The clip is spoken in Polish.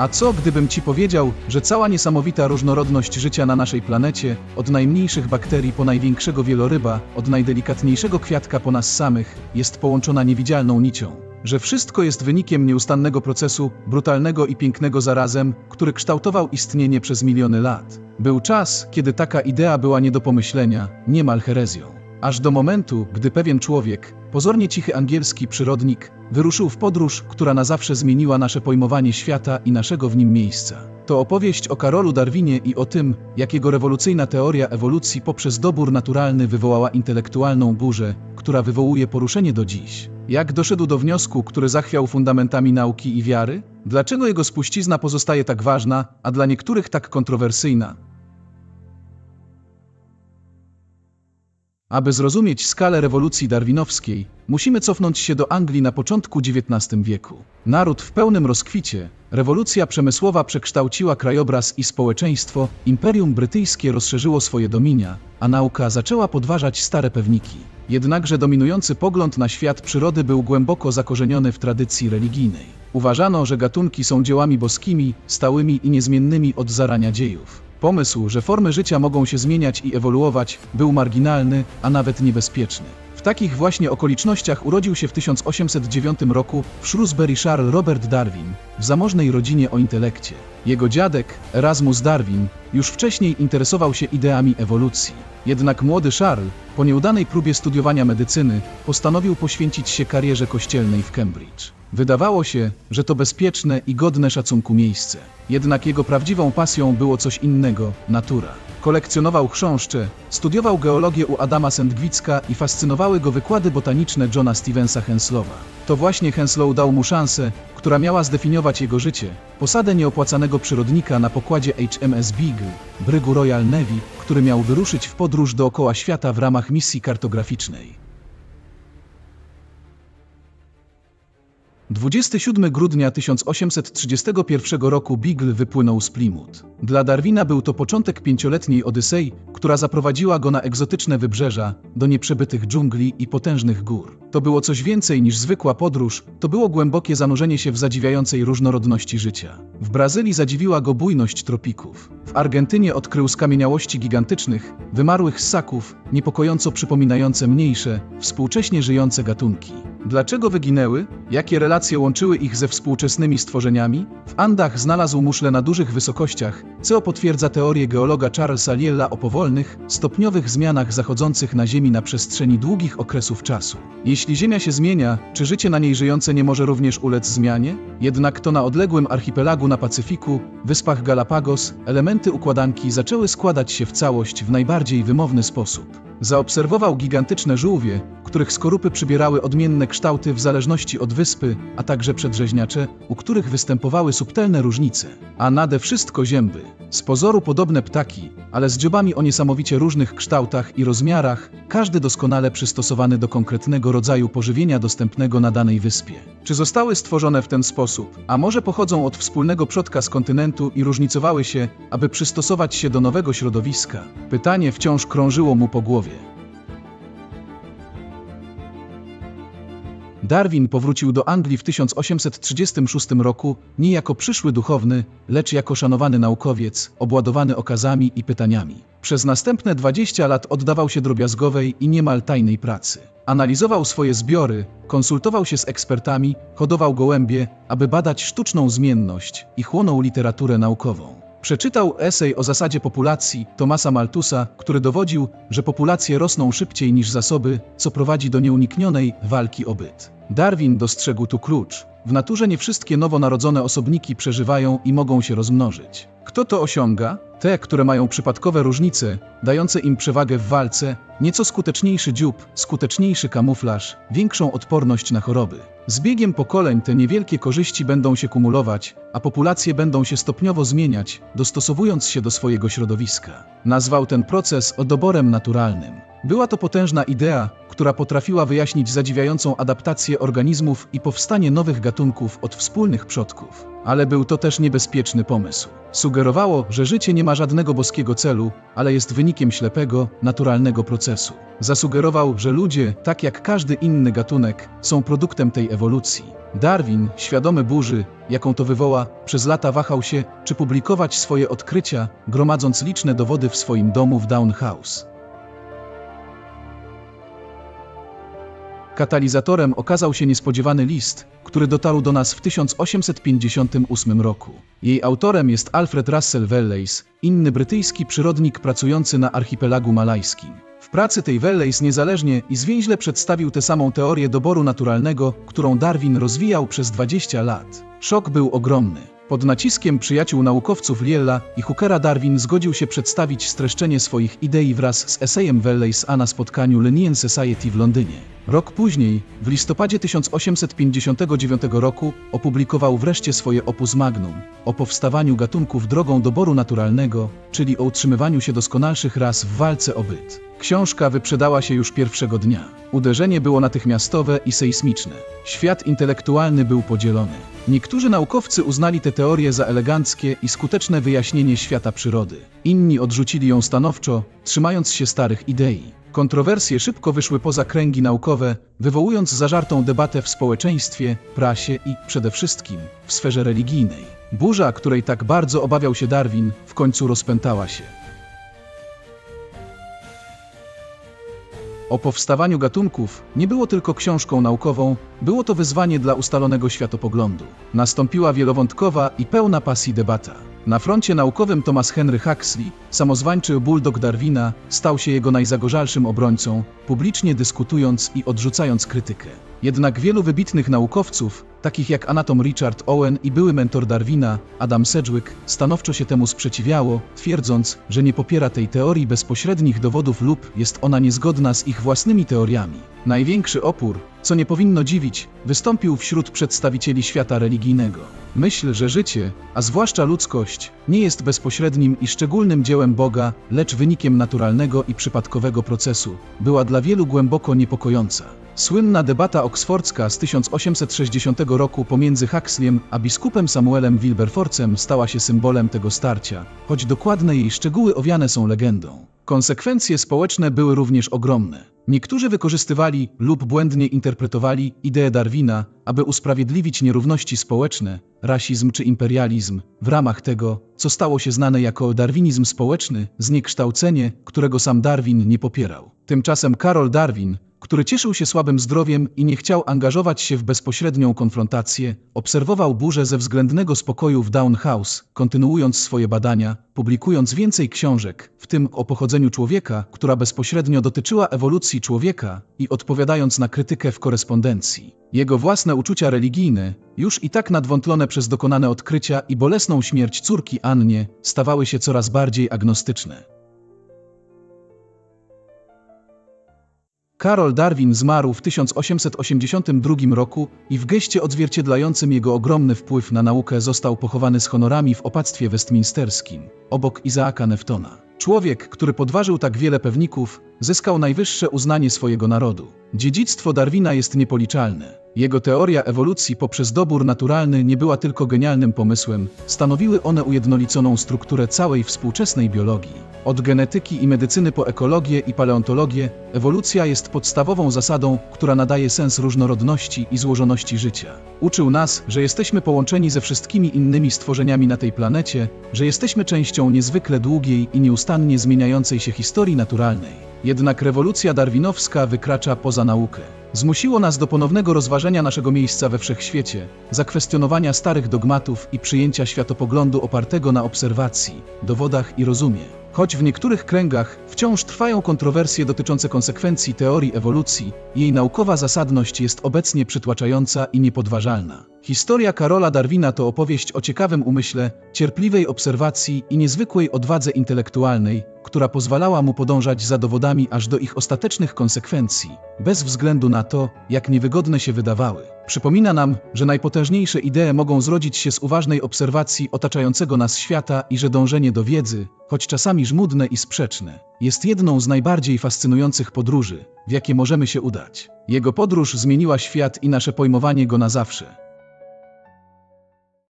A co gdybym ci powiedział, że cała niesamowita różnorodność życia na naszej planecie, od najmniejszych bakterii po największego wieloryba, od najdelikatniejszego kwiatka po nas samych, jest połączona niewidzialną nicią? Że wszystko jest wynikiem nieustannego procesu, brutalnego i pięknego zarazem, który kształtował istnienie przez miliony lat. Był czas, kiedy taka idea była nie do pomyślenia, niemal herezją. Aż do momentu, gdy pewien człowiek, pozornie cichy angielski przyrodnik, wyruszył w podróż, która na zawsze zmieniła nasze pojmowanie świata i naszego w nim miejsca. To opowieść o Karolu Darwinie i o tym, jak jego rewolucyjna teoria ewolucji poprzez dobór naturalny wywołała intelektualną burzę, która wywołuje poruszenie do dziś. Jak doszedł do wniosku, który zachwiał fundamentami nauki i wiary? Dlaczego jego spuścizna pozostaje tak ważna, a dla niektórych tak kontrowersyjna? Aby zrozumieć skalę rewolucji darwinowskiej, musimy cofnąć się do Anglii na początku XIX wieku. Naród w pełnym rozkwicie, rewolucja przemysłowa przekształciła krajobraz i społeczeństwo, Imperium Brytyjskie rozszerzyło swoje dominia, a nauka zaczęła podważać stare pewniki. Jednakże dominujący pogląd na świat przyrody był głęboko zakorzeniony w tradycji religijnej. Uważano, że gatunki są dziełami boskimi, stałymi i niezmiennymi od zarania dziejów. Pomysł, że formy życia mogą się zmieniać i ewoluować, był marginalny, a nawet niebezpieczny. W takich właśnie okolicznościach urodził się w 1809 roku w Shrewsbury Robert Darwin, w zamożnej rodzinie o intelekcie. Jego dziadek, Erasmus Darwin, już wcześniej interesował się ideami ewolucji. Jednak młody Charles, po nieudanej próbie studiowania medycyny, postanowił poświęcić się karierze kościelnej w Cambridge. Wydawało się, że to bezpieczne i godne szacunku miejsce. Jednak jego prawdziwą pasją było coś innego natura. Kolekcjonował chrząszcze, studiował geologię u Adama Sandwicka i fascynowały go wykłady botaniczne Johna Stevensa Henslowa. To właśnie Henslow dał mu szansę, która miała zdefiniować jego życie, posadę nieopłacanego przyrodnika na pokładzie HMS Beagle, brygu Royal Navy, który miał wyruszyć w podróż dookoła świata w ramach misji kartograficznej. 27 grudnia 1831 roku Beagle wypłynął z Plymouth. Dla Darwina był to początek pięcioletniej Odysei, która zaprowadziła go na egzotyczne wybrzeża, do nieprzebytych dżungli i potężnych gór. To było coś więcej niż zwykła podróż, to było głębokie zanurzenie się w zadziwiającej różnorodności życia. W Brazylii zadziwiła go bujność tropików. W Argentynie odkrył skamieniałości gigantycznych, wymarłych ssaków, niepokojąco przypominające mniejsze, współcześnie żyjące gatunki. Dlaczego wyginęły? Jakie relacje łączyły ich ze współczesnymi stworzeniami? W Andach znalazł muszle na dużych wysokościach, co potwierdza teorię geologa Charlesa Lyella o powolnych, stopniowych zmianach zachodzących na Ziemi na przestrzeni długich okresów czasu. Jeśli Ziemia się zmienia, czy życie na niej żyjące nie może również ulec zmianie? Jednak to na odległym archipelagu na Pacyfiku, wyspach Galapagos, elementy układanki zaczęły składać się w całość w najbardziej wymowny sposób. Zaobserwował gigantyczne żółwie, których skorupy przybierały odmienne kształty w zależności od wyspy, a także przedrzeźniacze, u których występowały subtelne różnice, a nade wszystko zięby. Z pozoru podobne ptaki, ale z dziobami o niesamowicie różnych kształtach i rozmiarach, każdy doskonale przystosowany do konkretnego rodzaju pożywienia dostępnego na danej wyspie. Czy zostały stworzone w ten sposób, a może pochodzą od wspólnego przodka z kontynentu i różnicowały się, aby przystosować się do nowego środowiska? Pytanie wciąż krążyło mu po głowie. Darwin powrócił do Anglii w 1836 roku nie jako przyszły duchowny, lecz jako szanowany naukowiec, obładowany okazami i pytaniami. Przez następne 20 lat oddawał się drobiazgowej i niemal tajnej pracy. Analizował swoje zbiory, konsultował się z ekspertami, hodował gołębie, aby badać sztuczną zmienność i chłonął literaturę naukową. Przeczytał esej o zasadzie populacji Thomasa Malthusa, który dowodził, że populacje rosną szybciej niż zasoby, co prowadzi do nieuniknionej walki o byt. Darwin dostrzegł tu klucz. W naturze nie wszystkie nowonarodzone osobniki przeżywają i mogą się rozmnożyć. Kto to osiąga? Te, które mają przypadkowe różnice, dające im przewagę w walce, nieco skuteczniejszy dziób, skuteczniejszy kamuflaż, większą odporność na choroby. Z biegiem pokoleń te niewielkie korzyści będą się kumulować, a populacje będą się stopniowo zmieniać, dostosowując się do swojego środowiska. Nazwał ten proces odoborem naturalnym. Była to potężna idea, która potrafiła wyjaśnić zadziwiającą adaptację organizmów i powstanie nowych gatunków od wspólnych przodków. Ale był to też niebezpieczny pomysł. Sugerowało, że życie nie ma żadnego boskiego celu, ale jest wynikiem ślepego, naturalnego procesu. Zasugerował, że ludzie, tak jak każdy inny gatunek, są produktem tej ewolucji. Darwin, świadomy burzy, jaką to wywoła, przez lata wahał się, czy publikować swoje odkrycia, gromadząc liczne dowody w swoim domu w Down House. Katalizatorem okazał się niespodziewany list, który dotarł do nas w 1858 roku. Jej autorem jest Alfred Russel Wallace, inny brytyjski przyrodnik pracujący na archipelagu malajskim. W pracy tej Wallace niezależnie i zwięźle przedstawił tę samą teorię doboru naturalnego, którą Darwin rozwijał przez 20 lat. Szok był ogromny. Pod naciskiem przyjaciół naukowców Liella i Hookera Darwin zgodził się przedstawić streszczenie swoich idei wraz z esejem Wallace na spotkaniu Linnean Society w Londynie. Rok później, w listopadzie 1859 roku, opublikował wreszcie swoje opus magnum o powstawaniu gatunków drogą doboru naturalnego, czyli o utrzymywaniu się doskonalszych ras w walce o byt. Książka wyprzedała się już pierwszego dnia. Uderzenie było natychmiastowe i sejsmiczne. Świat intelektualny był podzielony. Niektórzy naukowcy uznali tę teorię za eleganckie i skuteczne wyjaśnienie świata przyrody. Inni odrzucili ją stanowczo, trzymając się starych idei. Kontrowersje szybko wyszły poza kręgi naukowe, wywołując zażartą debatę w społeczeństwie, prasie i, przede wszystkim, w sferze religijnej. Burza, której tak bardzo obawiał się Darwin, w końcu rozpętała się. O powstawaniu gatunków nie było tylko książką naukową, było to wyzwanie dla ustalonego światopoglądu. Nastąpiła wielowątkowa i pełna pasji debata. Na froncie naukowym Thomas Henry Huxley, samozwańczy bulldog Darwina, stał się jego najzagorzalszym obrońcą, publicznie dyskutując i odrzucając krytykę. Jednak wielu wybitnych naukowców, takich jak anatom Richard Owen i były mentor Darwina, Adam Sedgwick, stanowczo się temu sprzeciwiało, twierdząc, że nie popiera tej teorii bezpośrednich dowodów lub jest ona niezgodna z ich własnymi teoriami. Największy opór, co nie powinno dziwić, wystąpił wśród przedstawicieli świata religijnego. Myśl, że życie, a zwłaszcza ludzkość, nie jest bezpośrednim i szczególnym dziełem Boga, lecz wynikiem naturalnego i przypadkowego procesu, była dla wielu głęboko niepokojąca. Słynna debata oksfordzka z 1860 roku pomiędzy Huxleyem a biskupem Samuelem Wilberforcem stała się symbolem tego starcia, choć dokładne jej szczegóły owiane są legendą. Konsekwencje społeczne były również ogromne. Niektórzy wykorzystywali lub błędnie interpretowali ideę Darwina, aby usprawiedliwić nierówności społeczne, rasizm czy imperializm, w ramach tego, co stało się znane jako darwinizm społeczny, zniekształcenie, którego sam Darwin nie popierał. Tymczasem Karol Darwin, który cieszył się słabym zdrowiem i nie chciał angażować się w bezpośrednią konfrontację, obserwował burzę ze względnego spokoju w Down House, kontynuując swoje badania, publikując więcej książek, w tym o pochodzeniu człowieka, która bezpośrednio dotyczyła ewolucji człowieka i odpowiadając na krytykę w korespondencji. Jego własne uczucia religijne, już i tak nadwątlone przez dokonane odkrycia i bolesną śmierć córki Annie, stawały się coraz bardziej agnostyczne. Karol Darwin zmarł w 1882 roku i w geście odzwierciedlającym jego ogromny wpływ na naukę został pochowany z honorami w opactwie westminsterskim, obok Izaaka Neftona. Człowiek, który podważył tak wiele pewników, zyskał najwyższe uznanie swojego narodu. Dziedzictwo Darwina jest niepoliczalne. Jego teoria ewolucji poprzez dobór naturalny nie była tylko genialnym pomysłem, stanowiły one ujednoliconą strukturę całej współczesnej biologii. Od genetyki i medycyny po ekologię i paleontologię, ewolucja jest podstawową zasadą, która nadaje sens różnorodności i złożoności życia. Uczył nas, że jesteśmy połączeni ze wszystkimi innymi stworzeniami na tej planecie, że jesteśmy częścią niezwykle długiej i nieustannie zmieniającej się historii naturalnej. Jednak rewolucja darwinowska wykracza poza naukę. Zmusiło nas do ponownego rozważenia naszego miejsca we wszechświecie, zakwestionowania starych dogmatów i przyjęcia światopoglądu opartego na obserwacji, dowodach i rozumie. Choć w niektórych kręgach wciąż trwają kontrowersje dotyczące konsekwencji teorii ewolucji, jej naukowa zasadność jest obecnie przytłaczająca i niepodważalna. Historia Karola Darwina to opowieść o ciekawym umyśle, cierpliwej obserwacji i niezwykłej odwadze intelektualnej, która pozwalała mu podążać za dowodami aż do ich ostatecznych konsekwencji, bez względu na na to, jak niewygodne się wydawały. Przypomina nam, że najpotężniejsze idee mogą zrodzić się z uważnej obserwacji otaczającego nas świata i że dążenie do wiedzy, choć czasami żmudne i sprzeczne, jest jedną z najbardziej fascynujących podróży, w jakie możemy się udać. Jego podróż zmieniła świat i nasze pojmowanie go na zawsze.